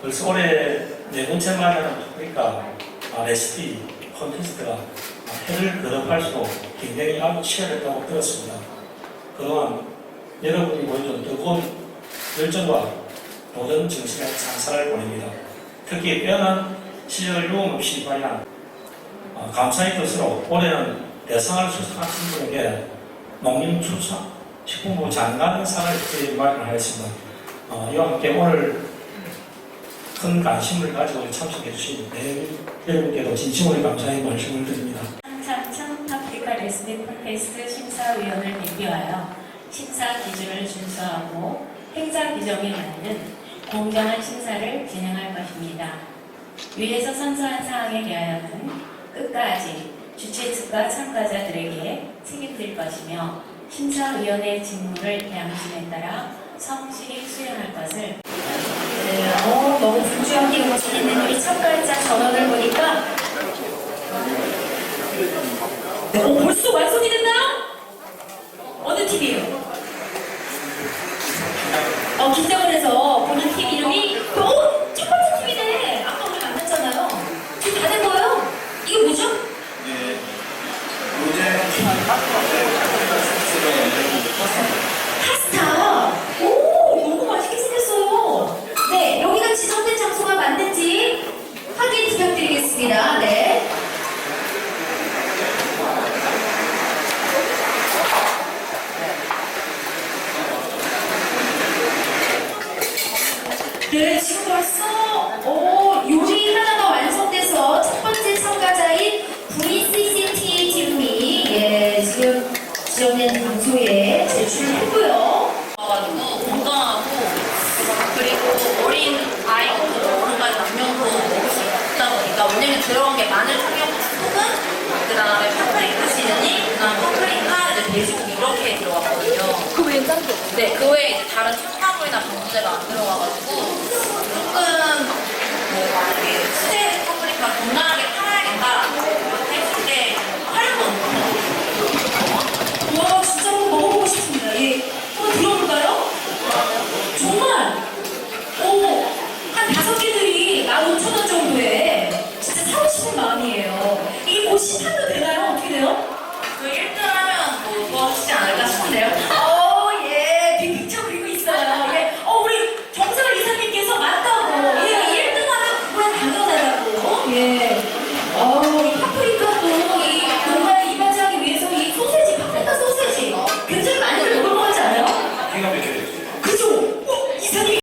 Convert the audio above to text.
벌써 올해 네 번째 만이라는 그러니까 아, 레시피 콘테스트가 아, 해를 거듭할 수도 굉장히 아주 치열했다고 들었습니다. 그동안 여러분이 보여준 뜨거운 열정과 도전 정신의 찬사를 보냅니다. 특히 빼어난 시절 유흥 없이 발휘한 어, 감사의 뜻으로 올해는 대상을 수상한 분에게 농림축산식품부 장관상을 저희 마련하였습니다. 어, 이와 함께 오늘 큰 관심을 가지고 참석해 주신 네, 여러분께도 진심으로 감사의 말씀을 드립니다. 한창 아프리카 레슬링 콘테스트 심사위원을 대표하여 심사 기준을 준수하고 행사 규정에 맞는 공정한 심사를 진행할 것입니다. 위에서 선서한 사항에 대하여는 끝까지 주최 측과 참가자들에게 책임질 것이며 심사위원의 직무를 양심에 따라 성실히 수행할 것을 너무 분주하게 움직이는 우리 참가자 전원을 보니까 어, 벌써 완성이 됐나요? 어느 팀이에요? 어, 긴장을 해서 본인 팀 이름이 또 첫 번째 팀이네. 아까 우리 만났잖아요. 지금 다 된 거예요? 이게 뭐죠? 네, 요새 파스타. 오, 너무 맛있게 생겼어요. 네, 여기가 지정된 장소가 맞는지 확인 부탁드리겠습니다. 네. 네, 지금 벌써 왜냐면 들어간 게 마늘, 청양, 소금, 그 다음에 파프리카 시즈닝, 그 다음에 파프리카, 이제 돼지고기 이렇게 들어갔거든요. 그 외에 딴 게? 네, 그 외에 이제 다른 첨가물이나 방부제가 안 들어가가지고 시간도 되나요?